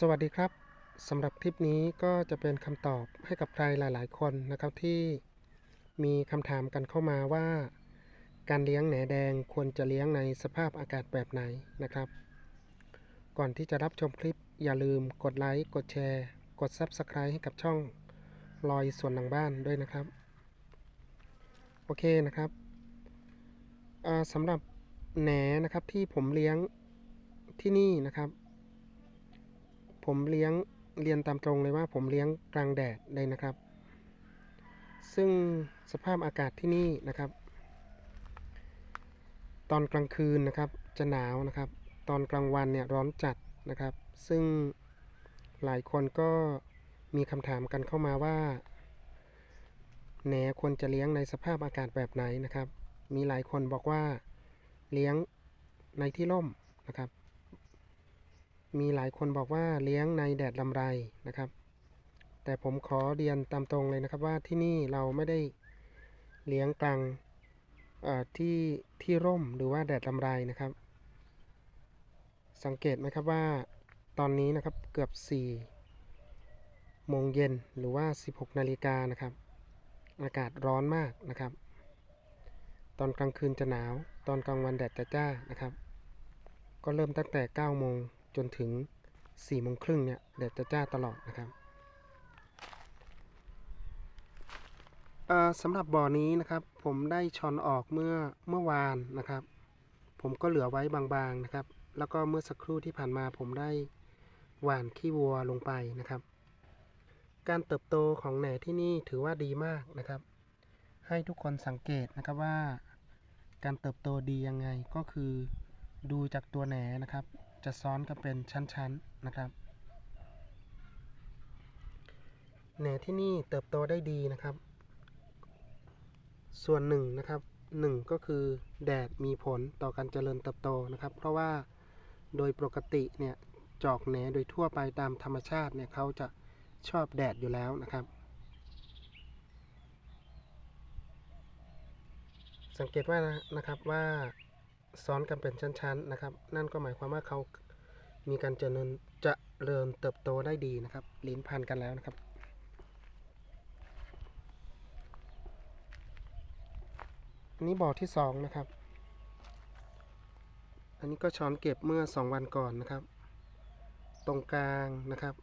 สวัสดีครับสำหรับคลิปนี้ก็จะเป็นคำตอบให้กับใครหลาย ๆ คนนะครับที่มีคำถามกันเข้ามาว่า การเลี้ยงแหนแดงควรจะเลี้ยงในสภาพอากาศแบบไหนนะครับ ก่อนที่จะรับชมคลิปอย่าลืมกดไลค์กดแชร์ กด Subscribe ให้กับช่องลอยส่วนหลังบ้านด้วยนะครับ โอเคนะครับสำหรับแหนนะครับที่ผมเลี้ยงที่นี่นะครับ ผมเลี้ยงเรียนตามตรงเลยว่าผมเลี้ยงกลางแดดเลยนะครับ ซึ่งสภาพอากาศที่นี่นะครับ ตอนกลางคืนนะครับจะหนาวนะครับ ตอนกลางวันเนี่ยร้อนจัดนะครับ ซึ่งหลายคนก็มีคำถามกันเข้ามาว่าแหนควรจะเลี้ยงในสภาพอากาศแบบไหนนะครับ มีหลายคนบอกว่าเลี้ยงในที่ร่มนะครับ มีหลายคนบอกว่าเลี้ยงในแดดลำไรนะครับ แต่ผมขอเรียนตามตรงเลยนะครับว่าที่นี่เราไม่ได้เลี้ยงกลางที่ที่ร่มหรือว่าแดดลำไรนะครับ สังเกตไหมครับว่าตอนนี้นะครับเกือบ4โมงเย็นหรือว่า 16 นาฬิกานะครับ อากาศร้อนมากนะครับ ตอนกลางคืนจะหนาว ตอนกลางวันแดดจะจ้านะครับ ก็เริ่มตั้งแต่ 9 โมง จนถึง4โมงครึ่งเนี่ยแดดจะจ้าตลอดนะครับสำหรับบ่อนี้นะครับ ผมได้ช้อนออกเมื่อเมื่อวานนะครับ ผมก็เหลือไว้บางๆนะครับ แล้วก็เมื่อสักครู่ที่ผ่านมาผมได้หว่านขี้วัวลงไปนะครับ การเติบโตของแหน่ที่นี่ถือว่าดีมากนะครับ ให้ทุกคนสังเกตนะครับว่า การเติบโตดียังไงก็คือดูจากตัวแหนนะครับ จะซ้อนกันเป็นชั้นๆนะครับแหนที่นี่เติบโตได้ดีนะครับ ส่วนหนึ่งนะครับหนึ่งก็คือแดดมีผลต่อการเจริญเติบโตนะครับ เพราะว่าโดยปกติเนี่ยจอกแหนโดยทั่วไปตามธรรมชาติเนี่ยเขาจะชอบแดดอยู่แล้วนะครับ สังเกตว่านะนะครับว่า ซ้อนกันเป็นชั้นๆนะครับ นั่นก็หมายความว่าเขามีการเจริญจะเริญเติบโตได้ดีนะครับ ลิ้นพันกันแล้วนะครับ อันนี้บ่อที่สองนะครับ อันนี้ก็ช้อนเก็บเมื่อสองวันก่อนนะครับ ตรงกลางนะครับ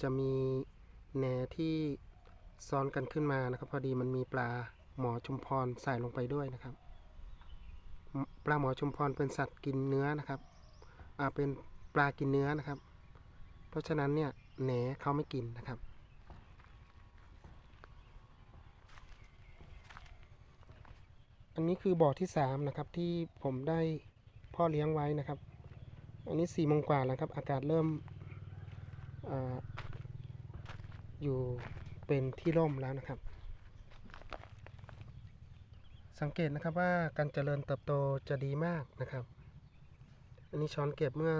จะมีแหนที่ซ้อนกันขึ้นมานะครับ พอดีมันมีปลาหมอชุมพรใส่ลงไปด้วยนะครับ ปลาหมอชุมพรเป็นสัตว์กินเนื้อนะครับอ่าเป็นปลากินเนื้อนะครับ เพราะฉะนั้นเนี่ยแหนเขาไม่กินนะครับ อันนี้คือบ่อที่สามนะครับ ที่ผมได้พ่อเลี้ยงไว้นะครับ อันนี้สี่โมงกว่าแล้วครับ อากาศเริ่มออยู่เป็นที่ร่มแล้วนะครับ สังเกตนะครับว่าการเจริญเติบโตจะดีมากนะครับ อันนี้ช้อนเก็บเมื่อ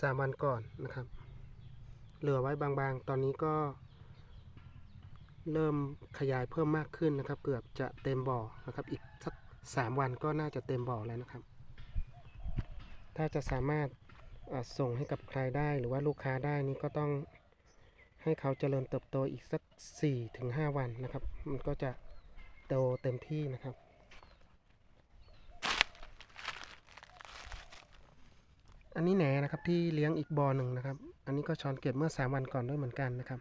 สามวันก่อนนะครับ เหลือไว้บางๆ ตอนนี้ก็ เริ่มขยายเพิ่มมากขึ้นนะครับ เกือบจะเต็มบ่อนะครับ อีกสักสามวันก็น่าจะเต็มบ่อแล้วนะครับ ถ้าจะสามารถส่งให้กับใครได้หรือว่าลูกค้าได้นี่ก็ต้องให้เขาเจริญเติบโตอีกสัก4ถึง5วันนะครับ มันก็จะ โตเต็มที่นะครับ อันนี้แหนนะครับที่เลี้ยงอีกบ่อหนึ่งนะครับ อันนี้ก็ช้อนเก็บเมื่อ 3 วันก่อนด้วยเหมือนกันนะครับ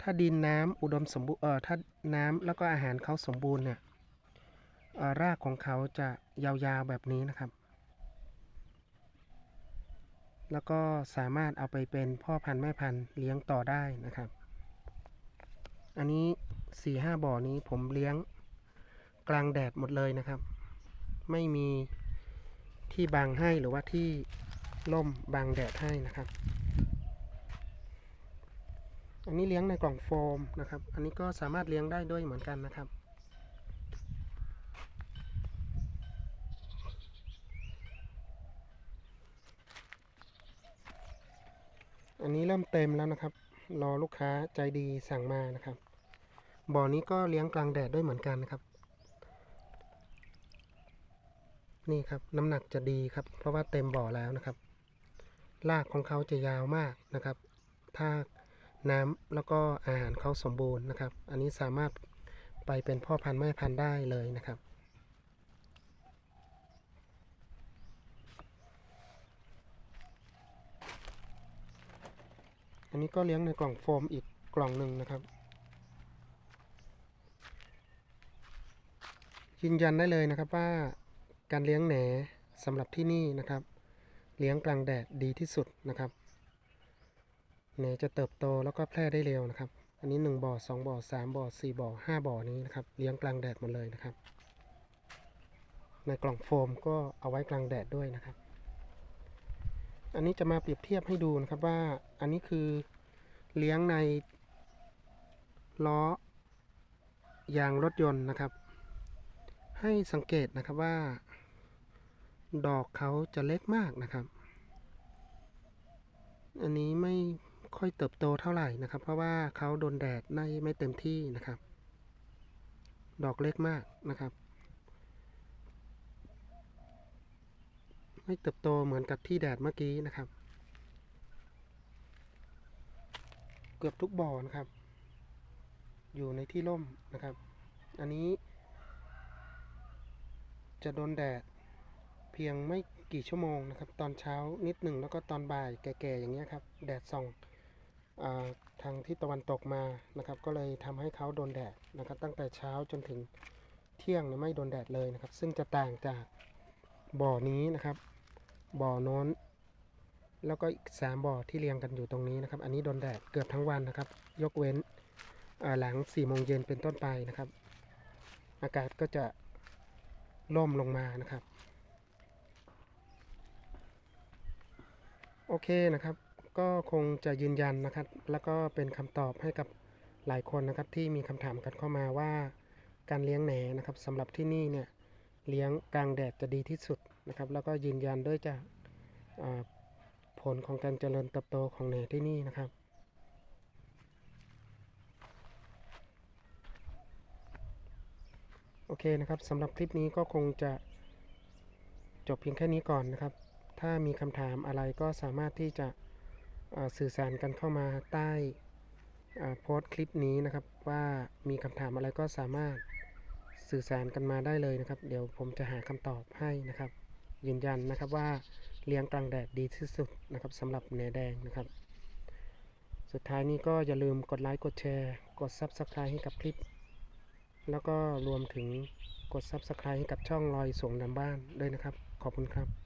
ถ้าดินน้ำอุดมสมบูรณ์เออถ้าน้ำแล้วก็อาหารเขาสมบูรณ์เนี่ยรากของเขาจะยาวๆแบบนี้นะครับ แล้วก็สามารถเอาไปเป็นพ่อพันธุ์แม่พันธุ์เลี้ยงต่อได้นะครับ อันนี้ สี่ห้าบ่อนี้ผมเลี้ยงกลางแดดหมดเลยนะครับ ไม่มีที่บังให้หรือว่าที่ร่มบังแดดให้นะครับ อันนี้เลี้ยงในกล่องโฟมนะครับ อันนี้ก็สามารถเลี้ยงได้ด้วยเหมือนกันนะครับ อันนี้เริ่มเต็มแล้วนะครับ รอลูกค้าใจดีสั่งมานะครับ บ่อนี้ก็เลี้ยงกลางแดดด้วยเหมือนกันนะครับ นี่ครับน้ำหนักจะดีครับ เพราะว่าเต็มบ่อแล้วนะครับรากของเขาจะยาวมากนะครับ ถ้าน้ำแล้วก็อาหารเขาสมบูรณ์นะครับ อันนี้สามารถไปเป็นพ่อพันธุ์แม่พันธุ์ได้เลยนะครับอันนี้ก็เลี้ยงในกล่องโฟมอีกกล่องหนึ่งนะครับ ยืนยันได้เลยนะครับว่าการเลี้ยงแหนสำหรับที่นี่นะครับ เลี้ยงกลางแดดดีที่สุดนะครับแหนจะเติบโตแล้วก็แพร่ได้เร็วนะครับ อันนี้ 1บ่อ2บ่อ3บ่อ4บ่อ5บ่อนี้นะครับเลี้ยงกลางแดดหมดเลยนะครับ ในกล่องโฟมก็เอาไว้กลางแดดด้วยนะครับ อันนี้จะมาเปรียบเทียบให้ดูนะครับว่าอันนี้คือเลี้ยงในล้อยางรถยนต์นะครับ ให้สังเกตนะครับว่า ดอกเขาจะเล็กมากนะครับ อันนี้ไม่ค่อยเติบโตเท่าไหร่นะครับ เพราะว่าเขาโดนแดดไม่ไม่เต็มที่นะครับ ดอกเล็กมากนะครับ ไม่เติบโตเหมือนกับที่แดดเมื่อกี้นะครับ เกือบทุกบ่อนะครับ อยู่ในที่ร่มนะครับ อันนี้ จะโดนแดดเพียงไม่กี่ชั่วโมงนะครับ ตอนเช้านิดหนึ่งแล้วก็ตอนบ่ายแก่ๆอย่างเงี้ยครับ แดดส่องอทางที่ตะวันตกมานะครับ ก็เลยทำให้เขาโดนแดดนะครับ ตั้งแต่เช้าจนถึงเที่ยงไม่โดนแดดเลยนะครับ ซึ่งจะต่างจากบ่อนี้นะครับ บ่อโน้น แล้วก็อีกสามบ่อที่เรียงกันอยู่ตรงนี้นะครับ อันนี้โดนแดดเกือบทั้งวันนะครับ ยกเว้นหลัง4ี่โมงเย็นเป็นต้นไปนะครับ อากาศก็จะ ล่มลงมานะครับ โอเคนะครับ ก็คงจะยืนยันนะครับ แล้วก็เป็นคำตอบให้กับหลายคนนะครับที่มีคำถามกันเข้ามาว่า การเลี้ยงแหนนะครับสำหรับที่นี่เนี่ยเลี้ยงกลางแดดจะดีที่สุดนะครับ แล้วก็ยืนยันด้วยจากผลของการเจริญเติบโตของแหนที่นี่นะครับ โอเคนะครับสำหรับคลิปนี้ก็คงจะจบเพียงแค่นี้ก่อนนะครับ ถ้ามีคำถามอะไรก็สามารถที่จะสื่อสารกันเข้ามาใต้โพสต์คลิปนี้นะครับ ว่ามีคำถามอะไรก็สามารถสื่อสารกันมาได้เลยนะครับ เดี๋ยวผมจะหาคำตอบให้นะครับ ยืนยันนะครับว่าเลี้ยงกลางแดดดีที่สุดนะครับสำหรับแหนแดงนะครับ สุดท้ายนี้ก็อย่าลืมกดไลค์กดแชร์ กด Subscribe ให้กับคลิป แล้วก็รวมถึงกด Subscribe ให้กับช่องลอยส่งนำบ้านด้วยนะครับ ขอบคุณครับ